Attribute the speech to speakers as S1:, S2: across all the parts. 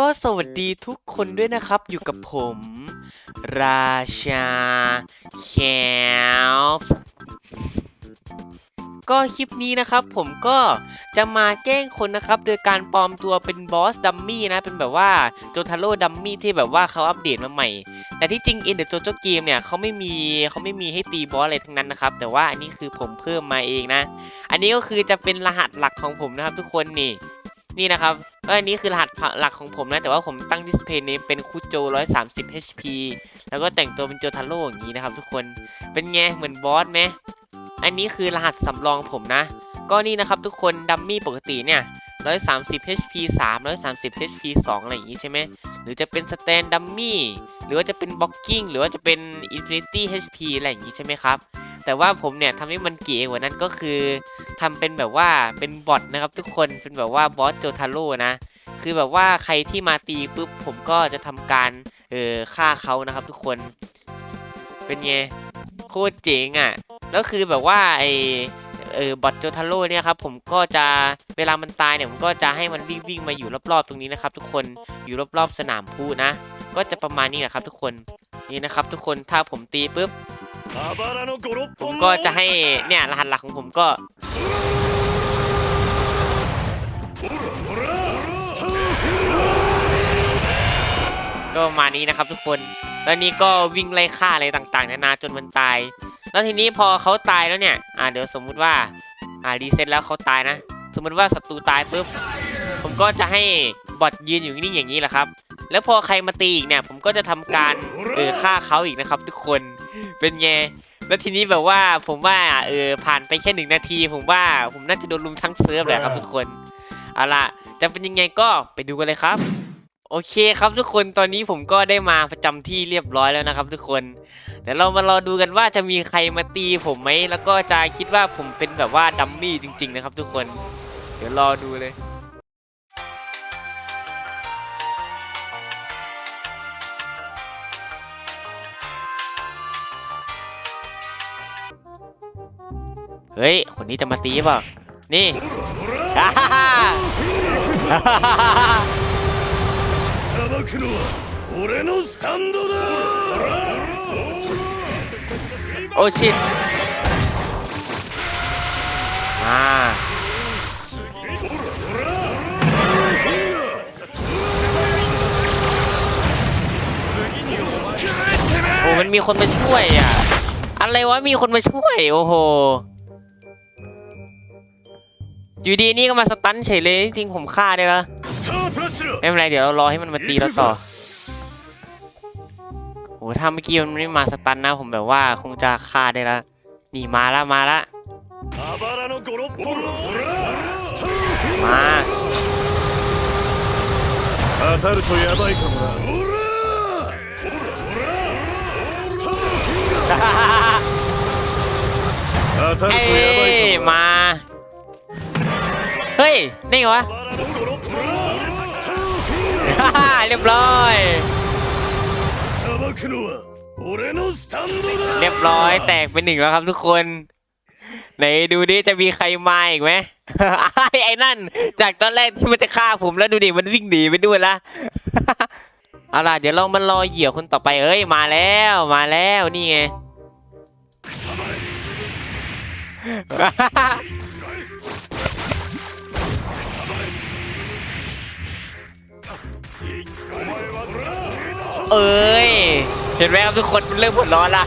S1: ก็สวัสดีทุกคนด้วยนะครับอยู่กับผม ราชาแคลส์ก็คลิปนี้นะครับผมก็จะมาแกล้งคนนะครับ โดยการปลอมตัวเป็นบอสดัมมี่นะ เป็นแบบว่าโจทาโร่ดัมมี่ที่แบบว่าเขาอัปเดตมาใหม่ แต่ที่จริง In the JoJo Game เนี่ยเขาไม่มีเขาไม่มีให้ตีบอสอะไรทั้งนั้นนะครับ แต่ว่าอันนี้คือผมเพิ่มมาเองนะ อันนี้ก็คือจะเป็นรหัสหลักของผมนะครับทุกคนนี่ นี่นะครับ ก็อันนี้คือรหัสหลักของผมนะ แต่ว่าผมตั้งดิสเพย์นี้เป็นคูโจ 130 HP แล้วก็แต่งตัวเป็นโจทาโร่อย่างนี้นะครับทุกคน เป็นไงเหมือนบอสไหม อันนี้คือรหัสสำรองผมนะ ก็นี่นะครับทุกคนดัมมี่ปกติเนี่ย 130 HP 3 130 HP 2 อะไรอย่างนี้ใช่ไหม หรือจะเป็นสแตนดัมมี่ หรือว่าจะเป็นบล็อกกิ้ง หรือว่าจะเป็น Infinity HP อะไรอย่างนี้ใช่ไหมครับ แต่ว่าผมเนี่ยทำให้มันเก๋กว่านั้นก็คือทำเป็นแบบว่าเป็นบอทนะครับทุกคนเป็นแบบว่าบอสโจทาโร่นะคือแบบว่าใครที่มาตีปุ๊บผมก็จะทำการเออฆ่าเขานะครับทุกคน เป็นไงโคตรเจ๋งอะแล้วคือแบบว่าไอเออบอทโจทาโร่เนี่ยครับผมก็จะเวลามันตายเนี่ยผมก็จะให้มันวิ่งวิ่งมาอยู่รอบๆตรงนี้นะครับ ทุกคนอยู่รอบๆสนามพูนะ ก็จะประมาณนี้แหละครับ ทุกคนนี่นะครับ ทุกคนถ้าผมตีปุ๊บ ผมก็จะให้เนี่ยรหัสหลักของผมก็ก็ประมาณนี้นะครับทุกคน แล้วนี้ก็วิ่งไล่ฆ่าอะไรต่างๆ นานาจนมันตาย แล้วทีนี้พอเขาตายแล้วเนี่ย อ่าเดี๋ยวสมมุติว่า อ่ารีเซ็ตแล้วเขาตายนะ สมมติว่าศัตรูตายปุ๊บ ผมก็จะให้ บอทยืนอยู่นิ่งๆอย่างนี้แหละครับ แล้วพอใครมาตีอีกเนี่ย ผมก็จะทำการเออฆ่าเขาอีกนะครับ ทุกคนเป็นไงแล้วทีนี้แบบว่าผมว่าเออผ่านไปแค่หนึ่งนาที ผมว่าผมน่าจะโดนลุมทั้งเซิร์ฟเลยครับทุกคนเอาล่ะจะเป็นยังไงก็ไปดูกันเลยครับ โอเคครับทุกคนตอนนี้ผมก็ได้มาประจำที่เรียบร้อยแล้วนะครับทุกคนเดี๋ยวเรามารอดูกันว่าจะมีใครมาตีผมไหมแล้วก็จะคิดว่าผมเป็นแบบว่าดัมมี่จริง ๆ นะครับ ทุกคน เดี๋ยวรอดูเลย เฮ้ย คนนี้จะมาตีป่ะ นี่โอ้ชิตอ่าโอ้มันมีคนมาช่วยอะ อะไรวะ มีคนมาช่วย โอ้โห อยู่ดีนี่ก็มาสตันเฉยเลยจริงผมฆ่าได้ละไม่เป็นไรเดี๋ยวเรารอให้มันมาตีเราต่อโอ้ถ้าเมื่อกี้มันไม่มาสตันนะผมแบบว่าคงจะฆ่าได้ละหนีมาละมาละมาเอ้ เฮ้ย นี่ไงวะฮ่าเรียบร้อย เรียบร้อยแตกเป็นหนึ่งแล้วครับทุกคน ไหนดูดิจะมีใครมาอีกไหมไอ้นั่น จากตอนแรกที่มันจะฆ่าผมแล้วดูดิมันวิ่งหนีไปด้วยละเอาล่ะเดี๋ยวลองมันรอเหยี่ยอคนต่อไปเอ้ยมาแล้วมาแล้วนี่ไง เอ้ย เห็นไหมครับทุกคนเริ่มหัวร้อนละ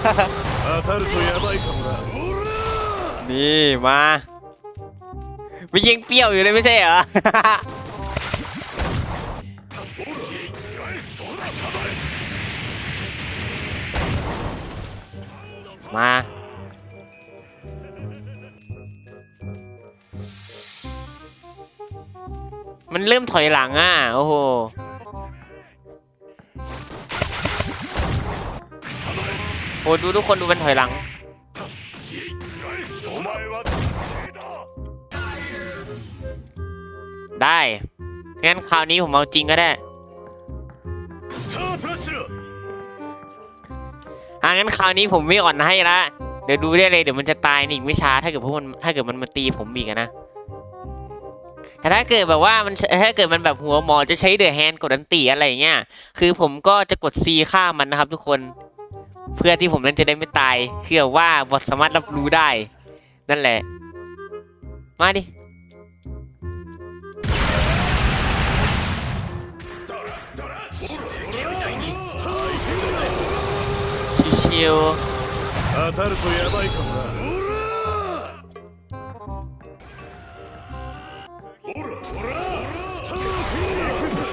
S1: นี่มาไม่ยิงเปรี้ยวอยู่เลยไม่ใช่เหรอ มา มันเริ่มถอยหลังอะ โอ้โห โอ้ดูทุกคนดูเป็นถอยหลัง ได้ งั้นคราวนี้ผมเอาจริงก็ได้อ่างั้นคราวนี้ผมไม่อ่อนให้ละ เดี๋ยวดูได้เลยเดี๋ยวมันจะตายนี่อีกไม่ช้าถ้าเกิดพวกมันถ้าเกิดมันมาตีผมอีกนะ แต่ถ้าเกิดแบบว่ามันถ้าเกิดมันแบบหัวหมอจะใช้เดือแฮนกดอันตีอะไรเงี้ย คือผมก็จะกด C ฆ่ามันนะครับทุกคน เพื่อที่ผมนั้นจะได้ไม่ตายเพื่อว่าบทสสามารถรับรู้ได้ นั่นแหละ มาดิชิว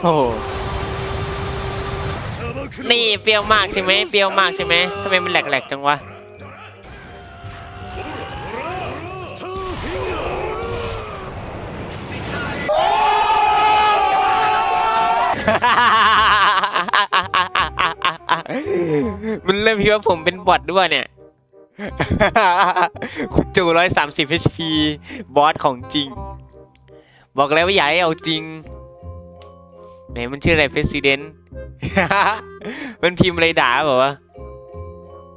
S1: โอ้ นี่เปรี้ยวมากใช่ไหมเปรี้ยวมากใช่ไหมทำไมมันแหลกๆจังวะมันเริ่มคิดว่าผมเป็นบอทด้วยเนี่ย คุณจูร้อยสามสิบ HP บอสของจริง บอกแล้วว่าอย่าให้เอาจริง ไหนมันชื่ออะไรเพรสิเดนต์ มันพิมพ์อะไรด่าบอกว่า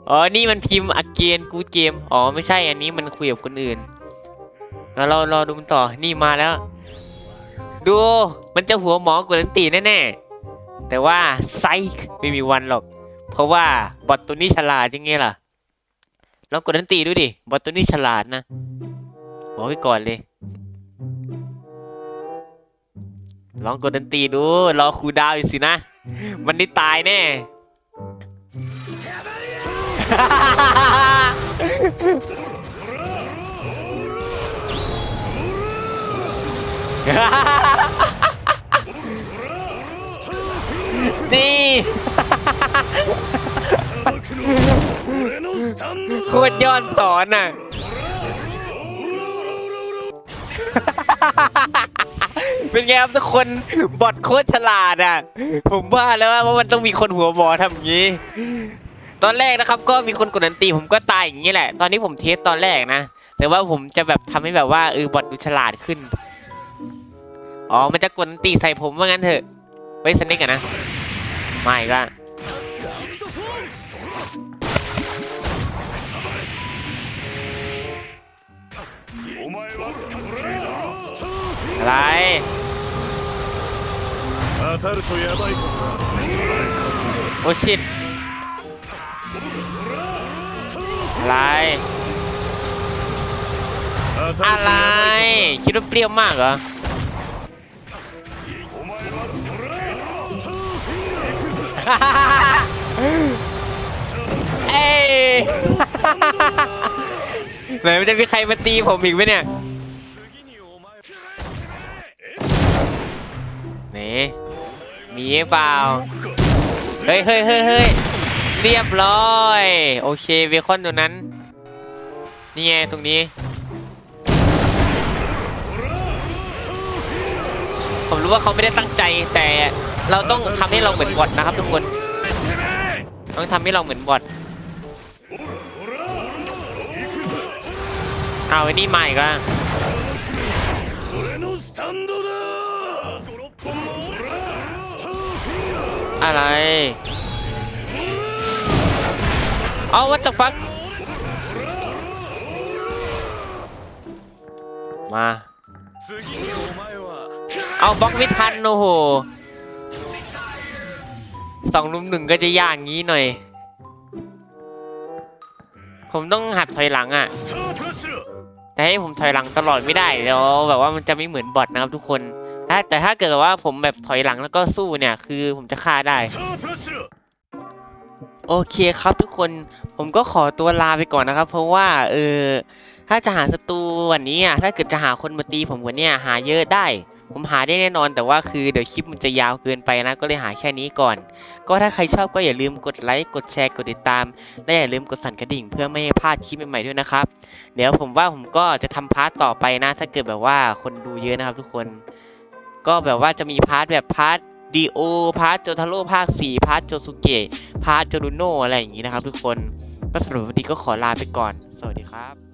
S1: อ๋อ นี่มันพิมพ์อเกนกูเกม อ๋อ ไม่ใช่ อันนี้มันคุยกับคนอื่น แล้วเรารอดูมันต่อ นี่มาแล้ว ดู มันจะหัวหมอกดลันตีแน่ๆ แต่ว่าไซค์ไม่มีวันหรอก เพราะว่าบอทตัวนี้ฉลาดยังไงล่ะลองกดดันตีดูดิ บอทตัวนี้ฉลาดนะ บอกไว้ก่อนเลย ลองกดดันตีดู รอครูดาวอยู่สินะ วันนี้ตายแน่ นี่ โคตรย้อนสอนอะ เป็นไงครับทุกคนบอดโคตรฉลาดอะ ผมว่าแล้วว่ามันต้องมีคนหัวหมอทำอย่างนี้ ตอนแรกนะครับ ก็มีคนกดนันตีผมก็ตายอย่างนี้แหละ ตอนนี้ผมเทสตอนแรกนะ แต่ว่าผมจะแบบทำให้แบบว่าเออบอดดูฉลาดขึ้น อ๋อ มันจะกดนันตีใส่ผมว่างั้นเถอะ ไว้สนิกอะนะ ไม่ก็อะไร
S2: 当たるとやばいかもな
S1: โอ้ชิตอะไร
S2: 当た
S1: อะ
S2: る
S1: ไร
S2: とやばい
S1: คิดว่าเปรี้ยวมากเหรอ
S2: お前は俺のスターフィンガー行くぞ
S1: เอ้ย ไหนมันจะมีใครมาตีผมอีกไหมเนี่ยนี่มีหรื อเปล่า เฮ้ยเฮ้ยเฮ้ยเฮ้ยเรียบร้อย โอเคเบคอนตัวนั้น นี่ไงตรงนี้ ผมรู้ว่าเขาไม่ได้ตั้งใจแต่เราต้องทำให้เราเหมือนบอทนะครับทุกคน ต้องทำให้เราเหมือนบอทเอาไอ้นี่มาอีก อะไร เอาวัตฟักมา เอาบล็อกไม่ทันโอ้โหสองลุมหนึ่งก็จะยากงี้หน่อย ผมต้องหัดถอยหลังอะ่ะ แต่ให้ผมถอยหลังตลอดไม่ได้แล้วแบบว่ามันจะไม่เหมือนบอทนะครับทุกคน ถ้าแต่ถ้าเกิดว่าผมแบบถอยหลังแล้วก็สู้เนี่ย คือผมจะฆ่าได้ โอเคครับทุกคนผมก็ขอตัวลาไปก่อนนะครับ เพราะว่าเออถ้าจะหาศัตรูวันนี้อะถ้าเกิดจะหาคนมาตีผมวันนี้หาเยอะได้ ผมหาได้แน่นอนแต่ว่าคือเดี๋ยวคลิปมันจะยาวเกินไปนะ ก็เลยหาแค่นี้ก่อน ก็ถ้าใครชอบก็อย่าลืมกดไลค์กดแชร์กดติดตาม และอย่าลืมกดสั่นกระดิ่ง เพื่อไม่ให้พลาดคลิปใหม่ๆด้วยนะครับ เดี๋ยวผมว่าผมก็จะทำพาร์ทต่อไปนะ ถ้าเกิดแบบว่าคนดูเยอะนะครับทุกคน ก็แบบว่าจะมีพาร์ทแบบพาร์ทดีโอพาร์ทโจทาโร่ภาค 4 พาร์ทโจสุเกะพาร์ทโจรุโนอะไรอย่างนี้นะครับทุกคนก็สำหรับวันนี้ก็ขอลาไปก่อน สวัสดีครับ